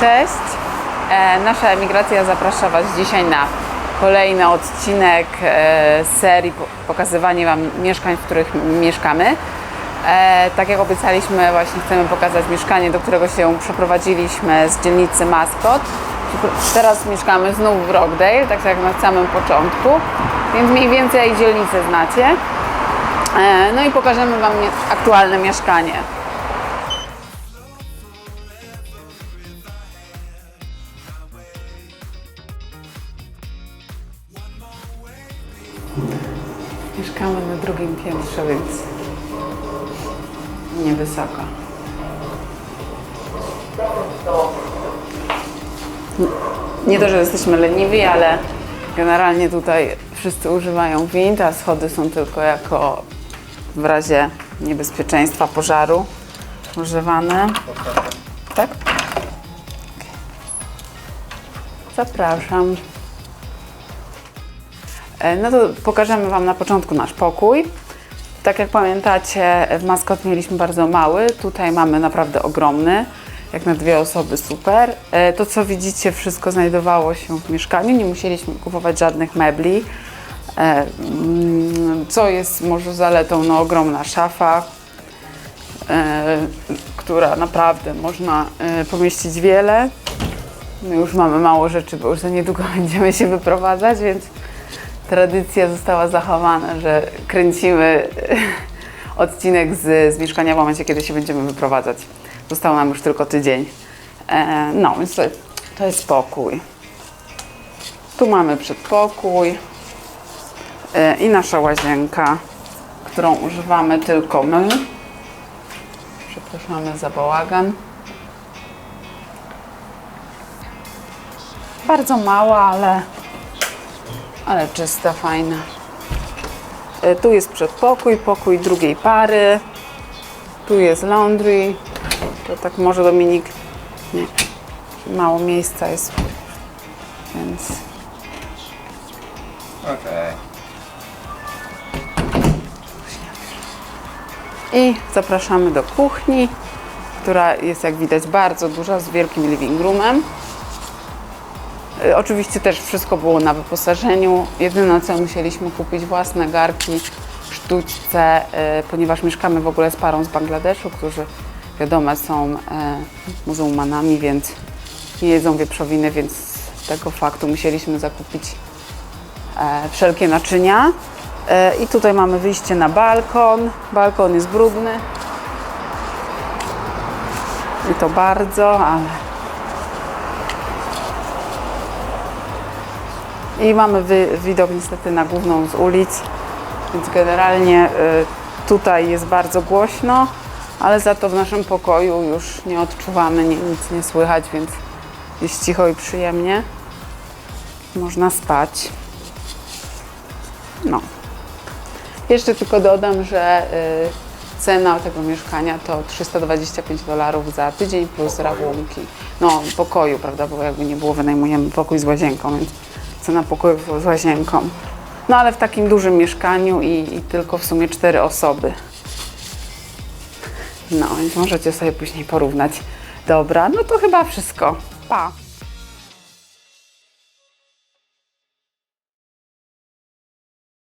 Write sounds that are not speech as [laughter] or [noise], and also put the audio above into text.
Cześć! E, nasza emigracja zaprasza Was dzisiaj na kolejny odcinek e, serii po- pokazywanie Wam mieszkań, w których mieszkamy. E, tak jak obiecaliśmy, właśnie chcemy pokazać mieszkanie, do którego się przeprowadziliśmy z dzielnicy Maskot. Teraz mieszkamy znów w Rockdale, tak jak na samym początku, więc mniej więcej dzielnicę znacie. No i pokażemy Wam aktualne mieszkanie. Mieszkamy na drugim piętrze, więc niewysoko. Nie to, że jesteśmy leniwi, ale generalnie tutaj wszyscy używają wind, a schody są tylko jako w razie niebezpieczeństwa pożaru używane. Tak? Zapraszam. E, No to pokażemy Wam na początku nasz pokój. Tak jak pamiętacie, w Maskot mieliśmy bardzo mały, tutaj mamy naprawdę ogromny, jak na dwie osoby super. E, To co widzicie, wszystko znajdowało się w mieszkaniu, nie musieliśmy kupować żadnych mebli. E, mm, Co jest może zaletą, no ogromna szafa, która naprawdę można pomieścić wiele. My już mamy mało rzeczy, bo już za niedługo [laughs] będziemy się wyprowadzać, więc tradycja została zachowana, że kręcimy [laughs] odcinek z, z mieszkania w momencie, kiedy się będziemy wyprowadzać. Został nam już tylko tydzień. E, no, więc to, to jest pokój. Tu mamy przedpokój e, i nasza łazienka, którą używamy tylko my. Przepraszamy za bałagan. Bardzo mała, ale ale czysta, fajna. E, Tu jest przedpokój, pokój drugiej pary. Tu jest laundry. To tak może Dominik. Nie. Mało miejsca jest. Więc. Okej. I zapraszamy do kuchni, która jest jak widać bardzo duża, z wielkim living roomem. Y, Oczywiście też wszystko było na wyposażeniu. Jedyne co musieliśmy kupić własne garki, sztućce, y, ponieważ mieszkamy w ogóle z parą z Bangladeszu, którzy wiadomo są y, muzułmanami, więc nie jedzą wieprzowiny, więc z tego faktu musieliśmy zakupić e, wszelkie naczynia. E, I tutaj mamy wyjście na balkon. Balkon jest brudny. I to bardzo, ale. I mamy wy, widok niestety na główną z ulic, więc generalnie e, tutaj jest bardzo głośno, ale za to w naszym pokoju już nie odczuwamy, nie, nic nie słychać, więc jest cicho i przyjemnie. Można spać. No. Jeszcze tylko dodam, że y, cena tego mieszkania to 325 dolarów za tydzień plus rachunki. No, pokoju, prawda, bo jakby nie było, wynajmujemy pokój z łazienką, więc cena pokoju z łazienką. No ale w takim dużym mieszkaniu i, i tylko w sumie cztery osoby. No, więc możecie sobie później porównać. Dobra, no to chyba wszystko. Pa!